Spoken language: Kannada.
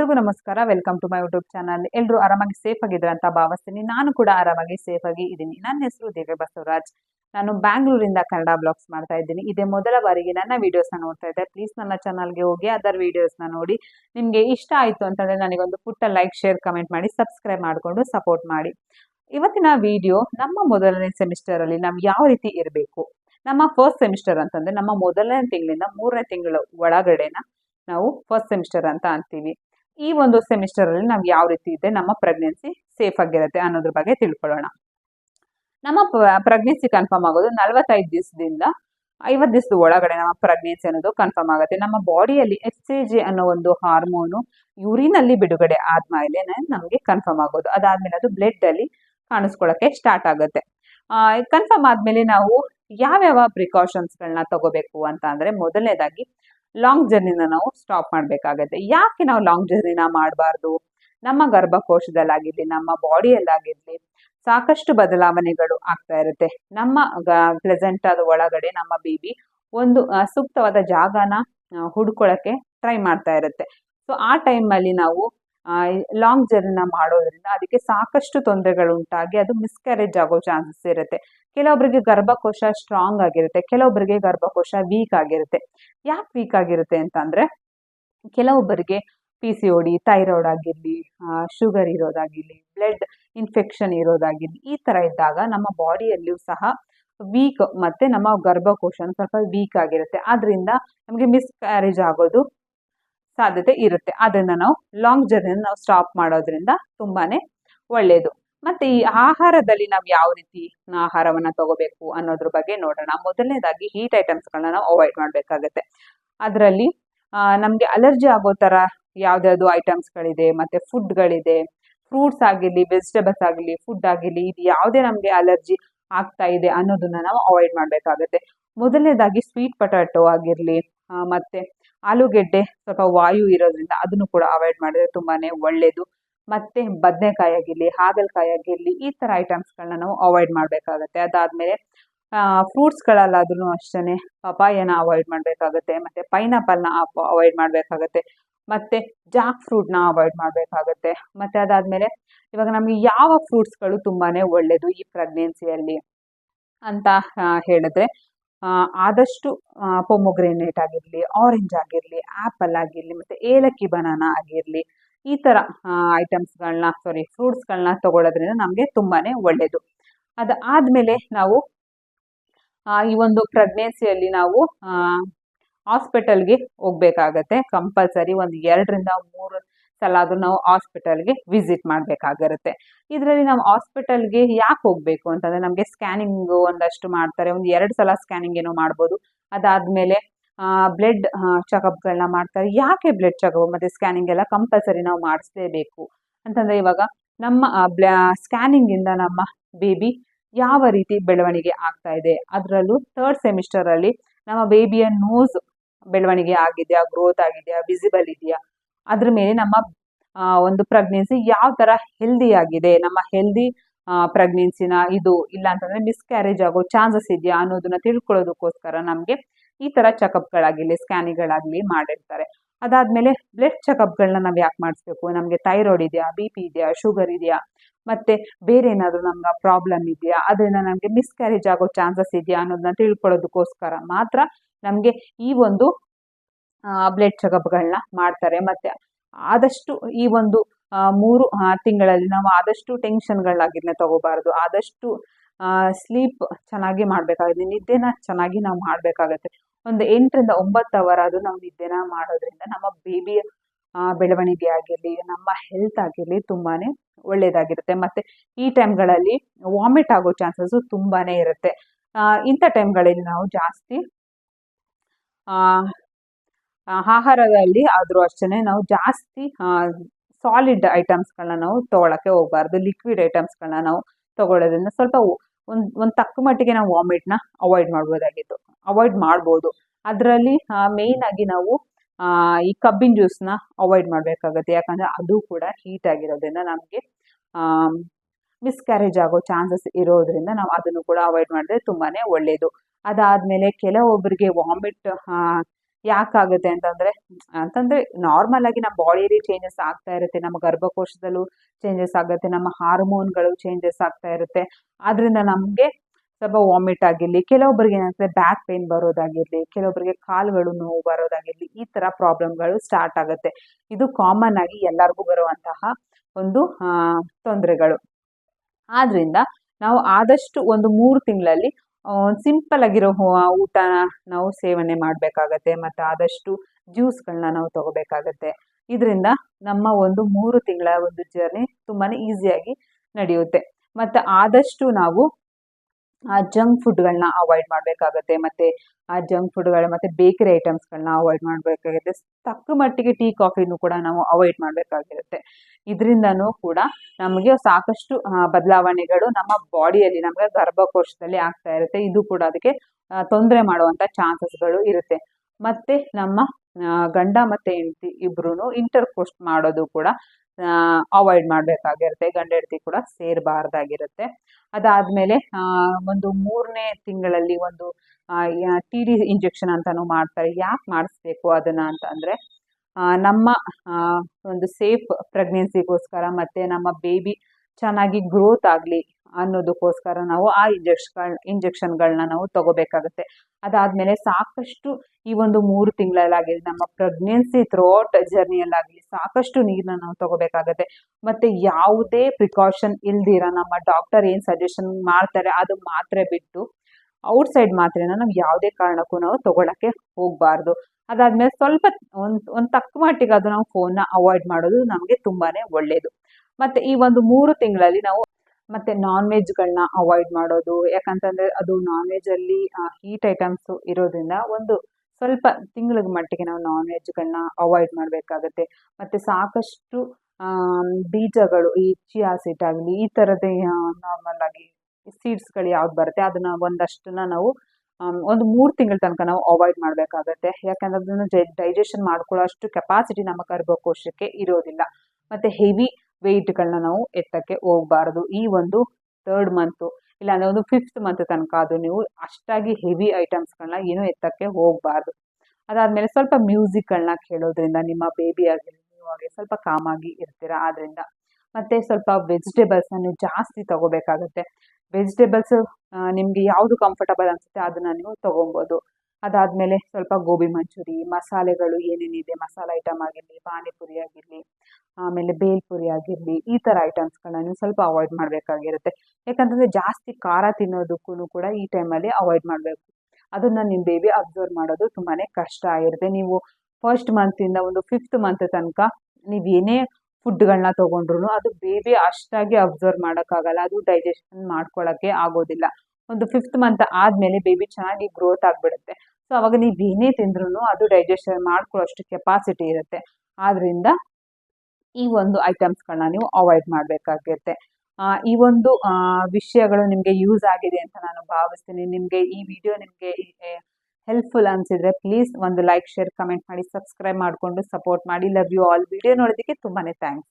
ಎಲ್ರಿಗೂ ನಮಸ್ಕಾರ. Welcome to my YouTube channel ಎಲ್ಲರೂ ಆರಾಮಾಗಿ ಸೇಫ್ ಆಗಿದ್ರೆ ಅಂತ ಭಾವಿಸ್ತೀನಿ. ನಾನು ಕೂಡ ಆರಾಮಾಗಿ ಸೇಫ್ ಆಗಿ ಇದ್ದೀನಿ. ನನ್ನ ಹೆಸರು ದಿವ್ಯ ಬಸವರಾಜ್. ನಾನು ಬ್ಯಾಂಗ್ಳೂರಿಂದ ಕನ್ನಡ ಬ್ಲಾಗ್ಸ್ ಮಾಡ್ತಾ ಇದ್ದೀನಿ. ಇದೇ ಮೊದಲ ಬಾರಿಗೆ ನನ್ನ ವಿಡಿಯೋಸ್ನ ನೋಡ್ತಾ ಇದ್ದೆ. ಪ್ಲೀಸ್ ನನ್ನ ಚಾನಲ್ಗೆ ಹೋಗಿ ಅದರ್ ವಿಡಿಯೋಸ್ನ ನೋಡಿ. ನಿಮಗೆ ಇಷ್ಟ ಆಯಿತು ಅಂತಂದರೆ ನನಗೊಂದು ಪುಟ್ಟ ಲೈಕ್ ಶೇರ್ ಕಮೆಂಟ್ ಮಾಡಿ ಸಬ್ಸ್ಕ್ರೈಬ್ ಮಾಡಿಕೊಂಡು ಸಪೋರ್ಟ್ ಮಾಡಿ. ಇವತ್ತಿನ ವಿಡಿಯೋ ನಮ್ಮ ಮೊದಲನೇ ಸೆಮಿಸ್ಟರಲ್ಲಿ ನಾವು ಯಾವ ರೀತಿ ಇರಬೇಕು? ನಮ್ಮ ಫಸ್ಟ್ ಸೆಮಿಸ್ಟರ್ ಅಂತಂದರೆ ನಮ್ಮ ಮೊದಲನೇ ತಿಂಗಳಿಂದ ಮೂರನೇ ತಿಂಗಳ ಒಳಗಡೆನ ನಾವು ಫಸ್ಟ್ ಸೆಮಿಸ್ಟರ್ ಅಂತ ಅಂತೀವಿ. ಈ ಒಂದು ಸೆಮಿಸ್ಟರ್ ಅಲ್ಲಿ ನಾವು ಯಾವ ರೀತಿ ಇದೆ, ನಮ್ಮ ಪ್ರೆಗ್ನೆನ್ಸಿ ಸೇಫ್ ಆಗಿರುತ್ತೆ ಅನ್ನೋದ್ರ ಬಗ್ಗೆ ತಿಳ್ಕೊಳ್ಳೋಣ. ನಮ್ಮ ಪ್ರೆಗ್ನೆನ್ಸಿ ಕನ್ಫರ್ಮ್ ಆಗೋದು ನಲವತ್ತೈದು ದಿವಸದಿಂದ ಐವತ್ತು ದಿವಸದ ಒಳಗಡೆ ನಮ್ಮ ಪ್ರೆಗ್ನೆನ್ಸಿ ಅನ್ನೋದು ಕನ್ಫರ್ಮ್ ಆಗುತ್ತೆ. ನಮ್ಮ ಬಾಡಿಯಲ್ಲಿ ಎಸ್ ಎ ಜಿ ಅನ್ನೋ ಒಂದು ಹಾರ್ಮೋನು ಯೂರಿನಲ್ಲಿ ಬಿಡುಗಡೆ ಆದ್ಮೇಲೆ ನಮಗೆ ಕನ್ಫರ್ಮ್ ಆಗೋದು. ಅದಾದ್ಮೇಲೆ ಅದು ಬ್ಲಡ್ ಅಲ್ಲಿ ಕಾಣಿಸ್ಕೊಳ್ಳೋಕೆ ಸ್ಟಾರ್ಟ್ ಆಗುತ್ತೆ. ಕನ್ಫರ್ಮ್ ಆದ್ಮೇಲೆ ನಾವು ಯಾವ್ಯಾವ ಪ್ರಿಕಾಷನ್ಸ್ಗಳನ್ನ ತಗೋಬೇಕು ಅಂತ ಅಂದ್ರೆ ಮೊದಲನೇದಾಗಿ ಲಾಂಗ್ ಜರ್ನಿನ ನಾವು ಸ್ಟಾಪ್ ಮಾಡಬೇಕಾಗತ್ತೆ. ಯಾಕೆ ನಾವು ಲಾಂಗ್ ಜರ್ನಿನ ಮಾಡಬಾರ್ದು? ನಮ್ಮ ಗರ್ಭಕೋಶದಲ್ಲಾಗಿರ್ಲಿ ನಮ್ಮ ಬಾಡಿಯಲ್ಲಾಗಿರ್ಲಿ ಸಾಕಷ್ಟು ಬದಲಾವಣೆಗಳು ಆಗ್ತಾ ಇರುತ್ತೆ. ನಮ್ಮ ಪ್ರೆಸೆಂಟ್ ಆದ ಒಳಗಡೆ ನಮ್ಮ ಬೇಬಿ ಒಂದು ಸೂಕ್ತವಾದ ಜಾಗನ ಆ, ಹುಡ್ಕೊಳಕ್ಕೆ ಟ್ರೈ ಮಾಡ್ತಾ ಇರುತ್ತೆ. ಸೊ ಆ ಟೈಮಲ್ಲಿ ನಾವು ಲಾಂಗ್ ಜರ್ನಿನ ಮಾಡೋದ್ರಿಂದ ಅದಕ್ಕೆ ಸಾಕಷ್ಟು ತೊಂದರೆಗಳು ಉಂಟಾಗಿ ಅದು ಮಿಸ್ಕ್ಯಾರೇಜ್ ಆಗೋ ಚಾನ್ಸಸ್ ಇರುತ್ತೆ. ಕೆಲವೊಬ್ಬರಿಗೆ ಗರ್ಭಕೋಶ ಸ್ಟ್ರಾಂಗ್ ಆಗಿರುತ್ತೆ ಕೆಲವೊಬ್ಬರಿಗೆ ಗರ್ಭಕೋಶ ವೀಕ್ ಆಗಿರುತ್ತೆ. ಯಾಕೆ ವೀಕ್ ಆಗಿರುತ್ತೆ ಅಂತಂದ್ರೆ ಕೆಲವೊಬ್ಬರಿಗೆ ಪಿ ಸಿ ಡಿ ಥೈರಾಯ್ಡ್ ಆಗಿರಲಿ ಶುಗರ್ ಇರೋದಾಗಿರಲಿ ಬ್ಲಡ್ ಇನ್ಫೆಕ್ಷನ್ ಇರೋದಾಗಿರಲಿ, ಈ ಥರ ಇದ್ದಾಗ ನಮ್ಮ ಬಾಡಿಯಲ್ಲಿಯೂ ಸಹ ವೀಕ್ ಮತ್ತೆ ನಮ್ಮ ಗರ್ಭಕೋಶ ಸ್ವಲ್ಪ ವೀಕ್ ಆಗಿರುತ್ತೆ. ಆದ್ರಿಂದ ನಮಗೆ ಮಿಸ್ಕ್ಯಾರೇಜ್ ಆಗೋದು ಸಾಧ್ಯತೆ ಇರುತ್ತೆ. ಅದನ್ನ ನಾವು ಲಾಂಗ್ ಜರ್ನಿ ನಾವು ಸ್ಟಾಪ್ ಮಾಡೋದ್ರಿಂದ ತುಂಬಾನೇ ಒಳ್ಳೆಯದು ಮತ್ತೆ ಈ ಆಹಾರದಲ್ಲಿ ನಾವು ಯಾವ ರೀತಿ ಆಹಾರವನ್ನ ತಗೋಬೇಕು ಅನ್ನೋದ್ರ ಬಗ್ಗೆ ನೋಡೋಣ. ಮೊದಲನೇದಾಗಿ ಹೀಟ್ ಐಟಮ್ಸ್ಗಳನ್ನ ನಾವು ಅವಾಯ್ಡ್ ಮಾಡಬೇಕಾಗತ್ತೆ. ಅದರಲ್ಲಿ ನಮಗೆ ಅಲರ್ಜಿ ಆಗೋ ಥರ ಯಾವ್ದಾದ್ರು ಐಟಮ್ಸ್ಗಳಿದೆ ಮತ್ತೆ ಫುಡ್ಗಳಿದೆ ಫ್ರೂಟ್ಸ್ ಆಗಿರಲಿ ವೆಜಿಟೇಬಲ್ಸ್ ಆಗಿರಲಿ ಫುಡ್ ಆಗಿರಲಿ, ಇದು ಯಾವುದೇ ನಮಗೆ ಅಲರ್ಜಿ ಆಗ್ತಾ ಇದೆ ಅನ್ನೋದನ್ನ ನಾವು ಅವಾಯ್ಡ್ ಮಾಡಬೇಕಾಗತ್ತೆ. ಮೊದಲನೇದಾಗಿ ಸ್ವೀಟ್ ಪೊಟ್ಯಾಟೊ ಆಗಿರಲಿ ಮತ್ತೆ ಆಲೂಗೆಡ್ಡೆ ಸ್ವಲ್ಪ ವಾಯು ಇರೋದ್ರಿಂದ ಅದನ್ನು ಕೂಡ ಅವಾಯ್ಡ್ ಮಾಡಿದ್ರೆ ತುಂಬಾನೇ ಒಳ್ಳೆಯದು ಮತ್ತು ಬದನೆಕಾಯಿ ಆಗಿರಲಿ, ಹಾಗಲಕಾಯಿ ಆಗಿರಲಿ, ಈ ಥರ ಐಟಮ್ಸ್ಗಳನ್ನ ನಾವು ಅವಾಯ್ಡ್ ಮಾಡಬೇಕಾಗತ್ತೆ. ಅದಾದಮೇಲೆ ಫ್ರೂಟ್ಸ್ಗಳಲ್ಲಾದ್ರೂ ಅಷ್ಟೇ ಪಪಾಯನ ಅವಾಯ್ಡ್ ಮಾಡಬೇಕಾಗತ್ತೆ, ಮತ್ತು ಪೈನಾಪಲ್ನ ಅವಾಯ್ಡ್ ಮಾಡಬೇಕಾಗತ್ತೆ, ಮತ್ತು ಜಾಕ್ ಫ್ರೂಟ್ನ ಅವಾಯ್ಡ್ ಮಾಡಬೇಕಾಗತ್ತೆ, ಮತ್ತು ಅದಾದಮೇಲೆ ಇವಾಗ ನಮಗೆ ಯಾವ ಫ್ರೂಟ್ಸ್ಗಳು ತುಂಬಾ ಒಳ್ಳೆಯದು ಈ ಪ್ರೆಗ್ನೆನ್ಸಿಯಲ್ಲಿ ಅಂತ ಹೇಳಿದ್ರೆ ಆದಷ್ಟು ಪೊಮೊಗ್ರೆನೇಟ್ ಆಗಿರಲಿ ಆರೆಂಜ್ ಆಗಿರಲಿ ಆ್ಯಪಲ್ ಆಗಿರಲಿ ಮತ್ತು ಏಲಕ್ಕಿ ಬನಾನ ಆಗಿರಲಿ ಈ ಥರ ಐಟಮ್ಸ್ಗಳನ್ನ ಸಾರಿ ಫ್ರೂಟ್ಸ್ಗಳನ್ನ ತಗೊಳ್ಳೋದ್ರಿಂದ ನಮಗೆ ತುಂಬಾನೇ ಒಳ್ಳೆಯದು ಅದಾದಮೇಲೆ ನಾವು ಆ, ಈ ಒಂದು ಪ್ರೆಗ್ನೆನ್ಸಿಯಲ್ಲಿ ನಾವು ಹಾಸ್ಪಿಟಲ್ಗೆ ಹೋಗ್ಬೇಕಾಗತ್ತೆ. ಕಂಪಲ್ಸರಿ ಒಂದು ಎರಡರಿಂದ ಮೂರು ಸಲ ಅದು ನಾವು ಹಾಸ್ಪಿಟಲ್ಗೆ ವಿಸಿಟ್ ಮಾಡಬೇಕಾಗಿರುತ್ತೆ. ಇದರಲ್ಲಿ ನಾವು ಹಾಸ್ಪಿಟಲ್ಗೆ ಯಾಕೆ ಹೋಗಬೇಕು ಅಂತಂದರೆ ನಮಗೆ ಸ್ಕ್ಯಾನಿಂಗು ಒಂದಷ್ಟು ಮಾಡ್ತಾರೆ. ಒಂದು ಎರಡು ಸಲ ಸ್ಕ್ಯಾನಿಂಗ್ ಏನೋ ಮಾಡ್ಬೋದು. ಅದಾದಮೇಲೆ ಬ್ಲಡ್ ಚೆಕಪ್ಗಳನ್ನ ಮಾಡ್ತಾರೆ. ಯಾಕೆ ಬ್ಲಡ್ ಚೆಕಪ್ ಮತ್ತು ಸ್ಕ್ಯಾನಿಂಗ್ ಎಲ್ಲ ಕಂಪಲ್ಸರಿ ನಾವು ಮಾಡಿಸ್ಲೇಬೇಕು? ಅಂತಂದರೆ ಇವಾಗ ನಮ್ಮ ಬ್ಲಾ, ಸ್ಕ್ಯಾನಿಂಗಿಂದ ನಮ್ಮ ಬೇಬಿ ಯಾವ ರೀತಿ ಬೆಳವಣಿಗೆ ಆಗ್ತಾ ಇದೆ? ಅದರಲ್ಲೂ ಥರ್ಡ್ ಸೆಮಿಸ್ಟರಲ್ಲಿ ನಮ್ಮ ಬೇಬಿಯ ನೋಸ್ ಬೆಳವಣಿಗೆ ಆಗಿದೆಯಾ? ಗ್ರೋತ್ ಆಗಿದೆಯಾ? ವಿಸಿಬಲ್ ಇದೆಯಾ? ಅದ್ರ ಮೇಲೆ ನಮ್ಮ ಒಂದು ಪ್ರೆಗ್ನೆನ್ಸಿ ಯಾವ ಥರ ಹೆಲ್ದಿ ಆಗಿದೆ, ನಮ್ಮ ಹೆಲ್ದಿ ಪ್ರೆಗ್ನೆನ್ಸಿನ ಇದು ಇಲ್ಲ ಅಂತಂದರೆ ಮಿಸ್ಕ್ಯಾರೇಜ್ ಆಗೋ ಚಾನ್ಸಸ್ ಇದೆಯಾ ಅನ್ನೋದನ್ನ ತಿಳ್ಕೊಳ್ಳೋದಕ್ಕೋಸ್ಕರ ನಮಗೆ ಈ ಥರ ಚೆಕಪ್ಗಳಾಗಲಿ ಸ್ಕ್ಯಾನಿಂಗ್ಗಳಾಗಲಿ ಮಾಡಿರ್ತಾರೆ. ಅದಾದಮೇಲೆ ಬ್ಲಡ್ ಚೆಕಪ್ಗಳನ್ನ ನಾವು ಯಾಕೆ ಮಾಡಿಸ್ಬೇಕು? ನಮಗೆ ಥೈರಾಯ್ಡ್ ಇದೆಯಾ ಬಿ ಪಿ ಇದೆಯಾ ಶುಗರ್ ಇದೆಯಾ, ಮತ್ತೆ ಬೇರೆ ಏನಾದರೂ ನಮ್ಗೆ ಪ್ರಾಬ್ಲಮ್ ಇದೆಯಾ, ಅದರಿಂದ ನಮಗೆ ಮಿಸ್ಕ್ಯಾರೇಜ್ ಆಗೋ ಚಾನ್ಸಸ್ ಇದೆಯಾ ಅನ್ನೋದನ್ನ ತಿಳ್ಕೊಳ್ಳೋದಕ್ಕೋಸ್ಕರ ಮಾತ್ರ ನಮಗೆ ಈ ಒಂದು ಬ್ಲಡ್ ಚೆಕಪ್ಗಳನ್ನ ಮಾಡ್ತಾರೆ. ಮತ್ತೆ ಆದಷ್ಟು ಈ ಒಂದು ಮೂರು ತಿಂಗಳಲ್ಲಿ ನಾವು ಆದಷ್ಟು ಟೆನ್ಷನ್ಗಳಾಗಿರಲಿ ತಗೋಬಾರ್ದು. ಆದಷ್ಟು ಸ್ಲೀಪ್ ಚೆನ್ನಾಗಿ ಮಾಡಬೇಕಾಗುತ್ತೆ. ನಿದ್ದೆನ ಚೆನ್ನಾಗಿ ನಾವು ಮಾಡಬೇಕಾಗತ್ತೆ. ಒಂದು ಎಂಟರಿಂದ ಒಂಬತ್ತು ಅವರ್ ಅದು ನಾವು ನಿದ್ದೆನ ಮಾಡೋದ್ರಿಂದ ನಮ್ಮ ಬೇಬಿಯ ಬೆಳವಣಿಗೆ ಆಗಿರಲಿ, ನಮ್ಮ ಹೆಲ್ತ್ ಆಗಿರಲಿ ತುಂಬಾನೇ ಒಳ್ಳೆಯದಾಗಿರುತ್ತೆ ಮತ್ತೆ ಈ ಟೈಮ್ಗಳಲ್ಲಿ ವಾಮಿಟ್ ಆಗೋ ಚಾನ್ಸಸ್ಸು ತುಂಬಾನೇ ಇರುತ್ತೆ. ಇಂಥ ಟೈಮ್ಗಳಲ್ಲಿ ನಾವು ಜಾಸ್ತಿ ಆಹಾರದಲ್ಲಿ ಆದರೂ ಅಷ್ಟೇ ನಾವು ಜಾಸ್ತಿ ಸಾಲಿಡ್ ಐಟಮ್ಸ್ಗಳನ್ನ ನಾವು ತೊಗೊಳಕ್ಕೆ ಹೋಗಬಾರ್ದು. ಲಿಕ್ವಿಡ್ ಐಟಮ್ಸ್ಗಳನ್ನ ನಾವು ತೊಗೊಳ್ಳೋದ್ರಿಂದ ಸ್ವಲ್ಪ ಒಂದು ಒಂದು ತಕ್ಕ ಮಟ್ಟಿಗೆ ನಾವು ವಾಮಿಟ್ನ ಅವಾಯ್ಡ್ ಮಾಡ್ಬೋದಾಗಿತ್ತು. ಅವಾಯ್ಡ್ ಮಾಡ್ಬೋದು. ಅದರಲ್ಲಿ ಆಗಿ ನಾವು ಈ ಕಬ್ಬಿನ ಜ್ಯೂಸ್ನ ಅವಾಯ್ಡ್ ಮಾಡಬೇಕಾಗುತ್ತೆ. ಯಾಕಂದರೆ ಅದು ಕೂಡ ಹೀಟ್ ಆಗಿರೋದ್ರಿಂದ ನಮಗೆ ಮಿಸ್ಕ್ಯಾರೇಜ್ ಆಗೋ ಚಾನ್ಸಸ್ ಇರೋದ್ರಿಂದ ನಾವು ಅದನ್ನು ಕೂಡ ಅವಾಯ್ಡ್ ಮಾಡಿದ್ರೆ ತುಂಬಾ ಒಳ್ಳೆಯದು ಅದಾದಮೇಲೆ ಕೆಲವೊಬ್ಬರಿಗೆ ವಾಮಿಟ್ ಯಾಕಾಗುತ್ತೆ ಅಂತಂದರೆ ಅಂತಂದರೆ ನಾರ್ಮಲ್ ಆಗಿ ನಮ್ಮ ಬಾಡಿಯಲ್ಲಿ ಚೇಂಜಸ್ ಆಗ್ತಾ ಇರುತ್ತೆ. ನಮ್ಮ ಗರ್ಭಕೋಶದಲ್ಲೂ ಚೇಂಜಸ್ ಆಗುತ್ತೆ. ನಮ್ಮ ಹಾರ್ಮೋನ್ಗಳು ಚೇಂಜಸ್ ಆಗ್ತಾ ಇರುತ್ತೆ. ಆದ್ದರಿಂದ ನಮಗೆ ಸ್ವಲ್ಪ ವಾಮಿಟ್ ಆಗಿರಲಿ ಕೆಲವೊಬ್ಬರಿಗೆ ಏನಾಗ್ತದೆ ಬ್ಯಾಕ್ ಪೇನ್ ಬರೋದಾಗಿರಲಿ ಕೆಲವೊಬ್ಬರಿಗೆ ಕಾಲುಗಳು ನೋವು ಬರೋದಾಗಿರಲಿ, ಈ ಥರ ಪ್ರಾಬ್ಲಮ್ಗಳು ಸ್ಟಾರ್ಟ್ ಆಗುತ್ತೆ. ಇದು ಕಾಮನ್ ಆಗಿ ಎಲ್ಲರಿಗೂ ಬರುವಂತಹ ಒಂದು ತೊಂದರೆಗಳು. ಆದ್ದರಿಂದ ನಾವು ಆದಷ್ಟು ಒಂದು ಮೂರು ತಿಂಗಳಲ್ಲಿ ಸಿಂಪಲ್ ಆಗಿರೋ ಊಟನ ನಾವು ಸೇವನೆ ಮಾಡಬೇಕಾಗತ್ತೆ ಮತ್ತು ಆದಷ್ಟು ಜ್ಯೂಸ್ಗಳನ್ನ ನಾವು ತಗೋಬೇಕಾಗತ್ತೆ. ಇದರಿಂದ ನಮ್ಮ ಒಂದು ಮೂರು ತಿಂಗಳ ಒಂದು ಜರ್ನಿ ತುಂಬಾ ಈಸಿಯಾಗಿ ನಡೆಯುತ್ತೆ. ಮತ್ತು ಆದಷ್ಟು ನಾವು ಆ ಜಂಕ್ ಫುಡ್ಗಳನ್ನ ಅವಾಯ್ಡ್ ಮಾಡಬೇಕಾಗತ್ತೆ, ಮತ್ತು ಆ ಜಂಕ್ ಫುಡ್ಗಳು ಮತ್ತು ಬೇಕರಿ ಐಟಮ್ಸ್ಗಳನ್ನ ಅವಾಯ್ಡ್ ಮಾಡಬೇಕಾಗುತ್ತೆ. ತಕ್ಕ ಮಟ್ಟಿಗೆ ಟೀ ಕಾಫಿನೂ ಕೂಡ ನಾವು ಅವಾಯ್ಡ್ ಮಾಡಬೇಕಾಗಿರುತ್ತೆ. ಇದರಿಂದನೂ ಕೂಡ ನಮಗೆ ಸಾಕಷ್ಟು ಬದಲಾವಣೆಗಳು ನಮ್ಮ ಬಾಡಿಯಲ್ಲಿ ನಮಗೆ ಗರ್ಭಕೋಶದಲ್ಲಿ ಆಗ್ತಾ ಇರುತ್ತೆ. ಇದು ಕೂಡ ಅದಕ್ಕೆ ತೊಂದರೆ ಮಾಡುವಂಥ ಚಾನ್ಸಸ್ಗಳು ಇರುತ್ತೆ. ಮತ್ತು ನಮ್ಮ ಗಂಡ ಮತ್ತು ಹೆಂಡತಿ ಇಬ್ಬರೂ ಇಂಟರ್ ಕೋಸ್ಟ್ ಮಾಡೋದು ಕೂಡ ಅವಾಯ್ಡ್ ಮಾಡಬೇಕಾಗಿರುತ್ತೆ. ಗಂಡ ಹೆಂಡತಿ ಕೂಡ ಸೇರಬಾರ್ದಾಗಿರುತ್ತೆ. ಅದಾದಮೇಲೆ ಒಂದು ಮೂರನೇ ತಿಂಗಳಲ್ಲಿ ಒಂದು ಟಿ ಡಿ ಇಂಜೆಕ್ಷನ್ ಅಂತಲೂ ಮಾಡ್ತಾರೆ. ಯಾಕೆ ಮಾಡಿಸ್ಬೇಕು ಅದನ್ನು ಅಂತ ಅಂದರೆ ನಮ್ಮ ಒಂದು ಸೇಫ್ ಪ್ರೆಗ್ನೆನ್ಸಿಗೋಸ್ಕರ ಮತ್ತು ನಮ್ಮ ಬೇಬಿ ಚೆನ್ನಾಗಿ ಗ್ರೋತ್ ಆಗಲಿ ಅನ್ನೋದಕ್ಕೋಸ್ಕರ ನಾವು ಆ ಇಂಜೆಕ್ಷನ್ ಇಂಜೆಕ್ಷನ್ಗಳನ್ನ ನಾವು ತಗೋಬೇಕಾಗುತ್ತೆ. ಅದಾದ್ಮೇಲೆ ಸಾಕಷ್ಟು ಈ ಒಂದು ಮೂರು ತಿಂಗಳಲ್ಲಾಗಲಿ, ನಮ್ಮ ಪ್ರೆಗ್ನೆನ್ಸಿ ಥ್ರೂಔಟ್ ಜರ್ನಿಯಲ್ಲಾಗಲಿ ಸಾಕಷ್ಟು ನೀರನ್ನ ನಾವು ತಗೋಬೇಕಾಗತ್ತೆ. ಮತ್ತು ಯಾವುದೇ ಪ್ರಿಕಾಷನ್ ಇಲ್ದಿರ ನಮ್ಮ ಡಾಕ್ಟರ್ ಏನು ಸಜೆಷನ್ ಮಾಡ್ತಾರೆ, ಅದು ಮಾತ್ರೆ ಬಿಟ್ಟು ಔಟ್ಸೈಡ್ ಮಾತ್ರ ನಾವು ಯಾವುದೇ ಕಾರಣಕ್ಕೂ ನಾವು ತಗೊಳಕ್ಕೆ ಹೋಗಬಾರ್ದು. ಅದಾದ್ಮೇಲೆ ಸ್ವಲ್ಪ ಒಂದು ಒಂದು ತಕ್ಕ ಮಟ್ಟಿಗೆ ಅದು ನಾವು ಫೋನ್ನ ಅವಾಯ್ಡ್ ಮಾಡೋದು ನಮಗೆ ತುಂಬಾ ಒಳ್ಳೆಯದು ಮತ್ತು ಈ ಒಂದು ಮೂರು ತಿಂಗಳಲ್ಲಿ ನಾವು ಮತ್ತು ನಾನ್ ವೆಜ್ಗಳನ್ನ ಅವಾಯ್ಡ್ ಮಾಡೋದು, ಯಾಕಂತಂದರೆ ಅದು ನಾನ್ ವೆಜ್ಜಲ್ಲಿ ಹೀಟ್ ಐಟಮ್ಸು ಇರೋದ್ರಿಂದ ಒಂದು ಸ್ವಲ್ಪ ತಿಂಗಳ ಮಟ್ಟಿಗೆ ನಾವು ನಾನ್ ವೆಜ್ಗಳನ್ನ ಅವಾಯ್ಡ್ ಮಾಡಬೇಕಾಗತ್ತೆ. ಮತ್ತು ಸಾಕಷ್ಟು ಬೀಜಗಳು, ಈ ಚಿಯಾ ಸೀಟ್ ಆಗಲಿ, ಈ ಥರದ್ದೇ ನಾರ್ಮಲ್ ಆಗಿ ಸೀಡ್ಸ್ಗಳು ಯಾವ್ದು ಬರುತ್ತೆ, ಅದನ್ನ ಒಂದಷ್ಟನ್ನ ನಾವು ಒಂದು ಮೂರು ತಿಂಗಳ ತನಕ ನಾವು ಅವಾಯ್ಡ್ ಮಾಡಬೇಕಾಗತ್ತೆ. ಯಾಕಂದ್ರೆ ಅದನ್ನು ಡೈಜೆಷನ್ ಮಾಡ್ಕೊಳ್ಳೋ ಅಷ್ಟು ಕೆಪಾಸಿಟಿ ನಮ್ಮ ಗರ್ಭಕೋಶಕ್ಕೆ ಇರೋದಿಲ್ಲ. ಮತ್ತು ಹೆವಿ ವೆಯ್ಟ್ಗಳನ್ನ ನಾವು ಎತ್ತಕ್ಕೆ ಹೋಗಬಾರ್ದು. ಈ ಒಂದು ತರ್ಡ್ ಮಂತು ಇಲ್ಲಾಂದರೆ ಒಂದು ಫಿಫ್ತ್ ಮಂತ್ ತನಕ ಅದು ನೀವು ಅಷ್ಟಾಗಿ ಹೆವಿ ಐಟಮ್ಸ್ಗಳನ್ನ ಏನು ಎತ್ತಕ್ಕೆ ಹೋಗಬಾರ್ದು. ಅದಾದಮೇಲೆ ಸ್ವಲ್ಪ ಮ್ಯೂಸಿಕ್ಗಳನ್ನ ಕೇಳೋದ್ರಿಂದ ನಿಮ್ಮ ಬೇಬಿ ಆಗಿರಲಿ, ನೀವು ಹಾಗೆ ಸ್ವಲ್ಪ ಕಾಮಾಗಿ ಇರ್ತೀರ ಆದ್ದರಿಂದ ಮತ್ತು ಸ್ವಲ್ಪ ವೆಜಿಟೇಬಲ್ಸ್ನ ನೀವು ಜಾಸ್ತಿ ತಗೋಬೇಕಾಗುತ್ತೆ. ವೆಜಿಟೇಬಲ್ಸು ನಿಮಗೆ ಯಾವುದು ಕಂಫರ್ಟಬಲ್ ಅನಿಸುತ್ತೆ ಅದನ್ನು ನೀವು ತೊಗೊಬೋದು. ಅದಾದಮೇಲೆ ಸ್ವಲ್ಪ ಗೋಬಿ ಮಂಚೂರಿ, ಮಸಾಲೆಗಳು ಏನೇನಿದೆ, ಮಸಾಲೆ ಐಟಮ್ ಆಗಿರಲಿ, ಪಾನಿಪುರಿ ಆಗಿರಲಿ, ಆಮೇಲೆ ಬೇಲ್ಪುರಿ ಆಗಿರಲಿ, ಈ ಥರ ಐಟಮ್ಸ್ಗಳನ್ನ ಸ್ವಲ್ಪ ಅವಾಯ್ಡ್ ಮಾಡಬೇಕಾಗಿರುತ್ತೆ. ಯಾಕಂತಂದರೆ ಜಾಸ್ತಿ ಖಾರ ತಿನ್ನೋದಕ್ಕೂ ಕೂಡ ಈ ಟೈಮಲ್ಲಿ ಅವಾಯ್ಡ್ ಮಾಡಬೇಕು. ಅದನ್ನು ನಿಮ್ಮ ಬೇಬಿ ಅಬ್ಸರ್ವ್ ಮಾಡೋದು ತುಂಬಾ ಕಷ್ಟ ಆಗಿರುತ್ತೆ. ನೀವು ಫಸ್ಟ್ ಮಂತಿಂದ ಒಂದು ಫಿಫ್ತ್ ಮಂತ್ ತನಕ ನೀವು ಏನೇ ಫುಡ್ಗಳನ್ನ ತೊಗೊಂಡ್ರು ಅದು ಬೇಬಿ ಅಷ್ಟಾಗಿ ಅಬ್ಸರ್ವ್ ಮಾಡೋಕ್ಕಾಗಲ್ಲ. ಅದು ಡೈಜೆಷನ್ ಮಾಡ್ಕೊಳ್ಳೋಕ್ಕೆ ಆಗೋದಿಲ್ಲ. ಒಂದು ಫಿಫ್ತ್ ಮಂತ್ ಆದಮೇಲೆ ಬೇಬಿ ಚೆನ್ನಾಗಿ ಗ್ರೋತ್ ಆಗಿಬಿಡುತ್ತೆ. ಸೊ ಅವಾಗ ನೀವು ಏನೇ ತಿಂದ್ರೂ ಅದು ಡೈಜೆಷನ್ ಮಾಡ್ಕೊಳ್ಳೋಷ್ಟು ಕೆಪಾಸಿಟಿ ಇರುತ್ತೆ. ಆದ್ದರಿಂದ ಈ ಒಂದು ಐಟಮ್ಸ್ಗಳನ್ನ ನೀವು ಅವಾಯ್ಡ್ ಮಾಡಬೇಕಾಗಿರುತ್ತೆ. ಈ ಒಂದು ವಿಷಯಗಳು ನಿಮಗೆ ಯೂಸ್ ಆಗಿದೆ ಅಂತ ನಾನು ಭಾವಿಸ್ತೀನಿ. ನಿಮಗೆ ಈ ವಿಡಿಯೋ ನಿಮಗೆ ಹೆಲ್ಪ್ಫುಲ್ ಅನಿಸಿದ್ರೆ ಪ್ಲೀಸ್ ಒಂದು ಲೈಕ್ ಶೇರ್ ಕಮೆಂಟ್ ಮಾಡಿ ಸಬ್ಸ್ಕ್ರೈಬ್ ಮಾಡಿಕೊಂಡು ಸಪೋರ್ಟ್ ಮಾಡಿ. ಲವ್ ಯು ಆಲ್ ವಿಡಿಯೋ ನೋಡೋದಕ್ಕೆ ತುಂಬಾ ಥ್ಯಾಂಕ್ಸ್